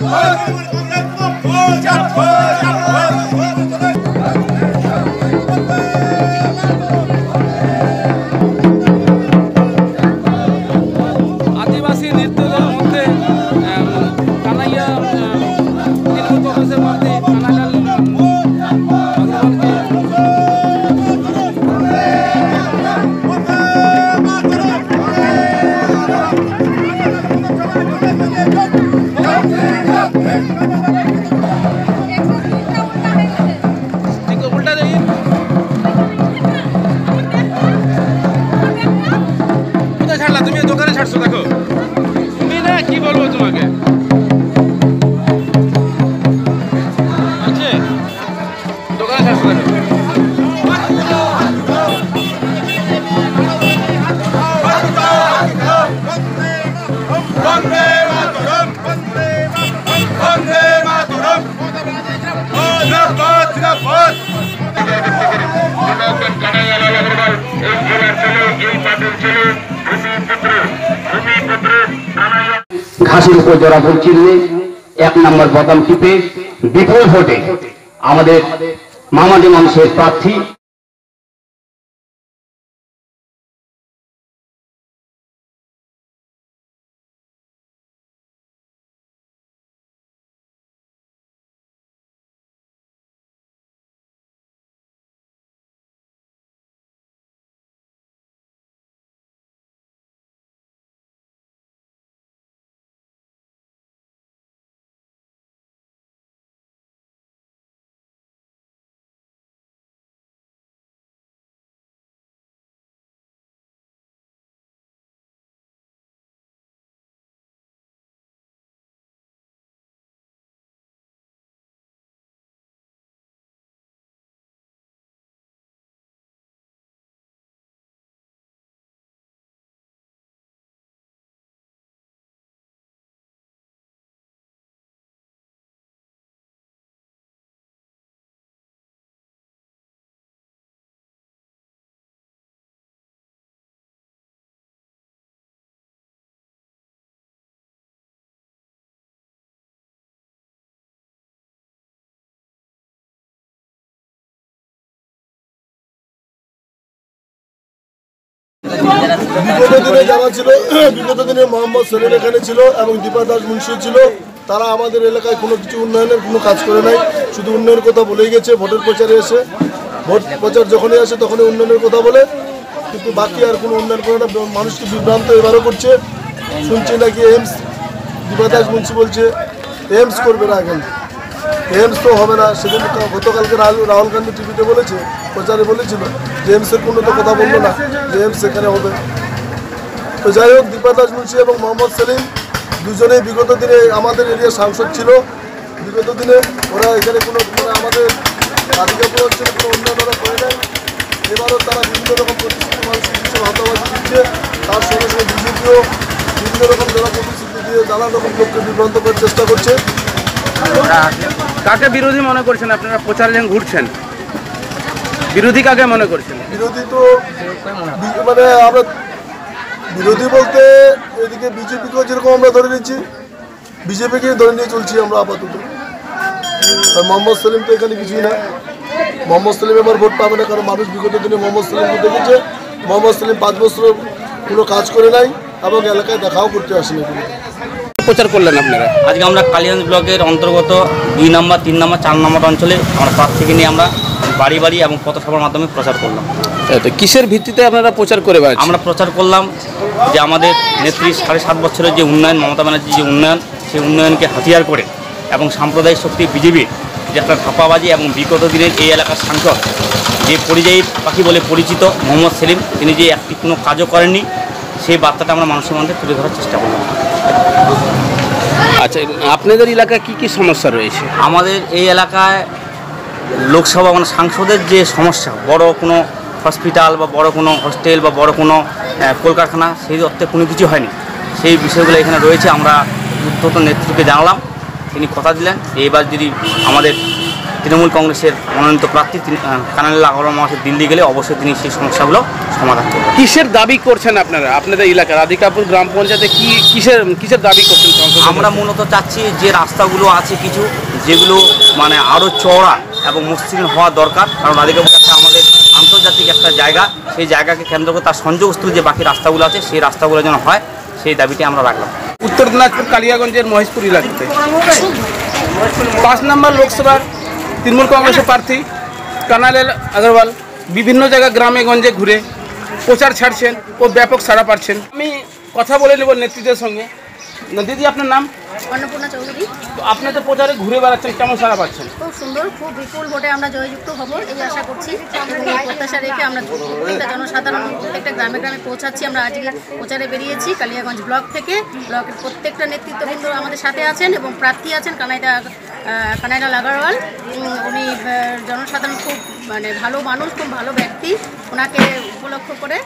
Olha, ঘাসের উপর জোড়া ভোট চিহ্নে এক নম্বর বোতাম টিপে বিপুল ভোটে আমাদের মামাদি মানুষের প্রার্থী বিগত দিনে যারা ছিল, বিগত দিনে মোহাম্মদ সেলিম এখানে ছিল এবং দীপা দাস মুন্সি ছিল, তারা আমাদের এলাকায় কোনো কিছু উন্নয়নের কোনো কাজ করে নাই। শুধু উন্নয়নের কথা বলেই গেছে, ভোটের প্রচারে এসে। ভোট প্রচার যখনই আসে, তখনই উন্নয়নের কথা বলে। কিন্তু বাকি আর কোনো উন্নয়ন করে না মানুষকে বিভ্রান্ত এবারও করছে। শুনছি নাকি এমস, দীপা দাস মুন্সি বলছে, এমস করবে না এখন। এমস তো হবে না সেদিন গতকালকে রাহুল গান্ধী টিভিতে বলেছে, প্রচারে বলেছিল যে এমসের কোনো তো কথা বলল না যে এমস এখানে হবে। তো যাই হোক, দীপা দাস মুন্সি এবং মোহাম্মদ সেলিম দুজনেই বিগত দিনে আমাদের এরিয়ার সাংসদ ছিল। বিগত দিনে ওরা এখানে কোনো আমাদের রাধিকাপুর অঞ্চলে কোনো উন্নয়ন করে নাই। এবারও তারা বিভিন্ন রকম প্রতিশ্রুতি মানুষকে দিচ্ছে ভাতাবাজি দিচ্ছে তার সঙ্গে সঙ্গে বিজেপিও বিভিন্ন রকম যারা প্রতিশ্রুতি দিয়ে নানান রকম লোককে বিভ্রান্ত করার চেষ্টা করছে। কাকে বিরোধী মনে করছেন? আপনারা প্রচার যখন ঘুরছেন। বিরোধী কাকে মনে করছেন? বিরোধী তো মানে আমরা বিরোধী বলতে এদিকে বিজেপিকেও যেরকম আমরা ধরে নিচ্ছি, বিজেপিকেই ধরে নিয়ে চলছি আমরা আপাতত। আর মোহাম্মদ সেলিম তো এখানে কিছুই না। মোহাম্মদ সেলিম এবার ভোট পাবে না, কারণ মানুষ বিগত দিনে মোহাম্মদ সেলিমকে দেখেছে। মোহাম্মদ সেলিম পাঁচ বছর কোনো কাজ করে নাই। এবং এলাকায় দেখাও করতে আসেনি। প্রচার করলেন আপনারা? আজকে আমরা কালিয়াঞ্জ ব্লকের অন্তর্গত দুই নম্বর তিন নম্বর চার নম্বর অঞ্চলে আমরা প্রার্থীকে নিয়ে আমরা বাড়ি বাড়ি এবং পথসভার মাধ্যমে প্রচার করলাম। তো কিসের ভিত্তিতে আপনারা প্রচার করে আমরা প্রচার করলাম যে আমাদের নেত্রী সাড়ে সাত বছরের যে উন্নয়ন মমতা ব্যানার্জির যে উন্নয়ন সেই উন্নয়নকে হাতিয়ার করে এবং সাম্প্রদায়িক শক্তি বিজেপির যে একটা ধাপ্পাবাজি এবং বিগত দিনের এই এলাকার সাংসদ যে পরিযায়ী পাখি বলে পরিচিত মোহাম্মদ সেলিম তিনি যে একটি কোনো কাজও করেননি সেই বার্তাটা আমরা মানুষের মধ্যে তুলে ধরার চেষ্টা করলাম আচ্ছা আপনাদের এলাকায় কি কি সমস্যা রয়েছে? আমাদের এই এলাকায় লোকসভা মানে সাংসদের যে সমস্যা বড় কোনো হসপিটাল বা বড় কোনো হোস্টেল বা বড় কোনো কলকারখানা সেই অর্থে কোনো কিছু হয়নি। সেই বিষয়গুলো এখানে রয়েছে আমরা উদ্ধত নেতৃত্বকে জানালাম। তিনি কথা দিলেন যে এবার যদি আমাদের তৃণমূল কংগ্রেসের মনোনীত প্রার্থী তিনি, আহ, কানাল আগরওয়াল মহাশয় দিল্লি গেলে অবশ্যই তিনি সেই সমস্যাগুলো সমাধান করবেন। কিসের দাবি করছেন আপনারা? আপনাদের এলাকার রাধিকাপুর গ্রাম পঞ্চায়েতে কি কিসের কিসের দাবি করছেন আমরা মূলত চাচ্ছি যে রাস্তাগুলো আছে কিছু যেগুলো মানে আরও চওড়া এবং মসৃণ হওয়া দরকার। কারণ রাধিকাপুর একটা আমাদের আন্তর্জাতিক একটা জায়গা। সেই জায়গাকে কেন্দ্র করে তার সংযোগস্থল যে বাকি রাস্তাগুলো আছে সেই রাস্তাগুলো যেন হয় সেই দাবিটি আমরা রাখলাম। উত্তর দিনাজপুর কালিয়াগঞ্জের মহেশপুর এলাকাতে। পাঁচ নম্বর লোকসভার তৃণমূল কংগ্রেসের প্রার্থী কানালাল আগরওয়াল বিভিন্ন জায়গা গ্রামে গঞ্জে ঘুরে প্রচার ছাড়ছেন ও ব্যাপক সাড়া পাচ্ছেন। আমি কথা বলে নেব নেতৃত্বের সঙ্গে। দিদি, আপনার নাম? অন্নপূর্ণা চৌধুরী। তো আপনি তো প্রচারে ঘুরে বেড়াচ্ছেন কেমন সাড়া পাচ্ছেন? খুব সুন্দর খুব বিপুল ভোটে আমরা জয়যুক্ত হব এই আশা করছি। এবং এই প্রত্যাশা রেখে আমরা জনসাধারণ প্রত্যেকটা গ্রামে গ্রামে পৌঁছাচ্ছি। আমরা আজকে প্রচারে বেরিয়েছি কালিয়াগঞ্জ ব্লক থেকে। ব্লকের প্রত্যেকটা নেতৃত্ববৃন্দ আমাদের সাথে আছেন এবং প্রার্থী আছেন কানাইদা কানাইলাল আগারওয়াল। উনি জনসাধারণ খুব মানে ভালো মানুষ খুব ভালো ব্যক্তি। ওনাকে উপলক্ষ করে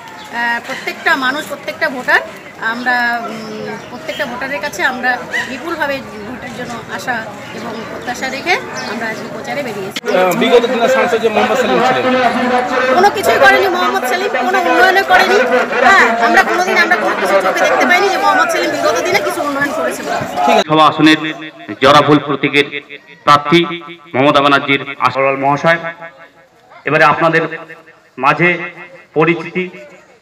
প্রত্যেকটা মানুষ প্রত্যেকটা ভোটার আমরা প্রত্যেকটা ভোটারের কাছে আমরা বিপুলভাবে ভোটের জন্য আশা এবং প্রত্যাশা রেখে আমরা আজকে প্রচারে বেরিয়েছি। বিগত দিনের সাংসদ যে মোহাম্মদ সালিম ছিলেন। কোনো কিছুই করেনি মোহাম্মদ সেলিম কোনো উন্নয়নে করেনি। হ্যাঁ আমরা কোনোদিন আমরা কোনো কিছু চোখে দেখতে পাইনি যে মোহাম্মদ সেলিম বিগত দিনে কিছু উন্নয়ন করেছে সভা আসনের জরাফুল প্রতীকের প্রার্থী মমতা ব্যানার্জির আসরল মহাশয় এবারে আপনাদের মাঝে পরিচিতি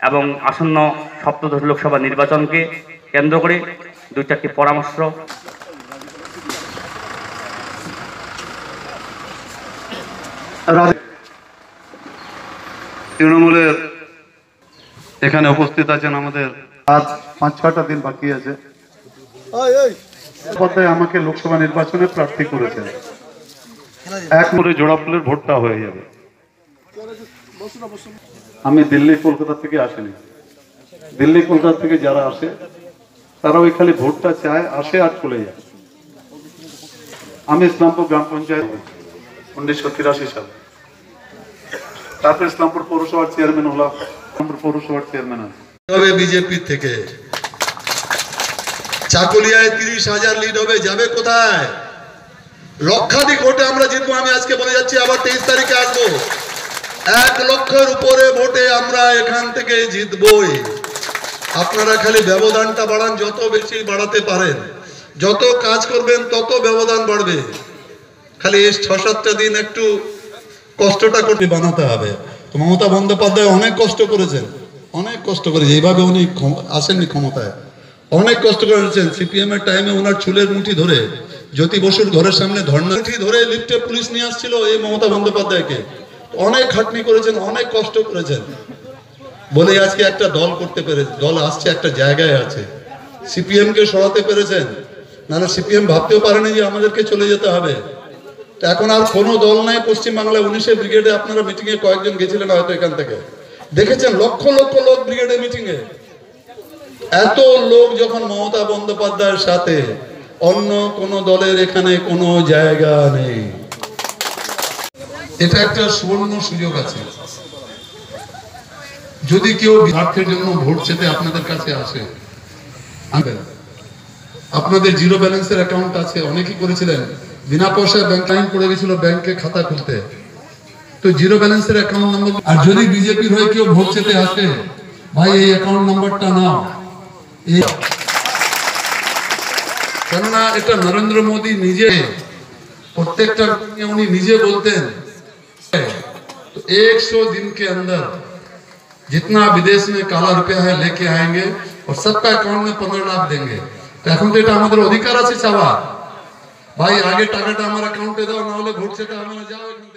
এবং আসন্ন সপ্তদশ লোকসভা নির্বাচনকে কেন্দ্র করে দু চারটি পরামর্শ। তৃণমূলের এখানে উপস্থিত আছেন আমাদের। আজ পাঁচ ছটা দিন বাকি আছে। আমাকে লোকসভা নির্বাচনে প্রার্থী করেছেন এক করে জোড়াফুলের ভোটটা হয়ে যাবে। আমি দিল্লি, কলকাতা থেকে আসিনি। দিল্লি, কলকাতা থেকে যারা আসে, তারা ওই খালি ভোটটা চায়, আসে আর চলে যায়। আমি ইসলামপুর গ্রাম পঞ্চায়েত উনিশশো তিরাশি সালে। তারপর ইসলামপুর পৌরসভার চেয়ারম্যান হলাম। ইসলামপুর পৌরসভার চেয়ারম্যান আছে। বিজেপি থেকে। চাকুলিয়ায় তিরিশ হাজার লিড হবে, যাবে কোথায়? লক্ষাধিক ভোটে আমরা জিতবো, আমি আজকে বলে যাচ্ছি, আবার তেইশ তারিখে আসব। এক লক্ষের উপরে ভোটে আমরা এখান থেকে জিতবই। আপনারা খালি ব্যবধানটা বাড়ান, যত বেশি বাড়াতে পারেন, যত কাজ করবেন, তত ব্যবধান বাড়বে। খালি এই ছ সাতটা দিন একটু কষ্টটা করতে বানাতে হবে। মমতা বন্দ্যোপাধ্যায় অনেক কষ্ট করেছেন, অনেক কষ্ট করেছে এইভাবে উনি আসেননি ক্ষমতায়। অনেক কষ্ট করেছেন। সিপিএম এর টাইমে ওনার চুলের মুঠি ধরে, জ্যোতি বসুর ঘরের সামনে ধর্ণা ধরে লিফটে পুলিশ নিয়ে আসছিল এই মমতা বন্দ্যোপাধ্যায়কে। অনেক খাটনি করেছেন, অনেক কষ্ট করেছেন। বলে আজকে একটা দল করতে পেরেছে দল আসছে, একটা জায়গায় আছে। সিপিএম কে সরাতে পেরেছেন। নাহলে সিপিএম ভাবতেও পারেনি যে আমাদেরকে চলে যেতে হবে। এখন আর কোনো দল নাই পশ্চিমবাংলায়। উনিশে ব্রিগেডে আপনারা মিটিং এ কয়েকজন গেছিলেন হয়তো এখান থেকে। দেখেছেন, লক্ষ লক্ষ লোক ব্রিগেডে মিটিং এ এত লোক যখন মমতা বন্দ্যোপাধ্যায়ের সাথে, অন্য কোন দলের এখানে কোনো জায়গা নেই। এটা একটা সুবর্ণ সুযোগ আছে। যদি কেউ স্বার্থের জন্য ভোট চেতে আপনাদের কাছে আসে আপনাদের জিরো ব্যালেন্সের অ্যাকাউন্ট আছে, অনেকেই করেছিলেন। বিনা পয়সায় ব্যাংক লাইন পড়ে গেছিল ব্যাংকে খাতা খুলতে। তো জিরো ব্যালেন্সের অ্যাকাউন্ট নাম্বার আর যদি বিজেপির হয়ে কেউ ভোট চেতে আসে, ভাই, এই অ্যাকাউন্ট নাম্বারটা নাও। কেননা এটা নরেন্দ্র মোদী নিজে, প্রত্যেকটা উনি নিজে বলতেন तो एक सौ दिन के अंदर जितना विदेश में काला रुपया है लेके आएंगे और सबका अकाउंट में पंद्रह लाख देंगे তো এখন তো এটা আমাদের অধিকার আছে চাওয়া ভাই আগে টাকাটা আমার অ্যাকাউন্টে দাও না হলে ভোট সেটা আমরা যাও এখান থেকে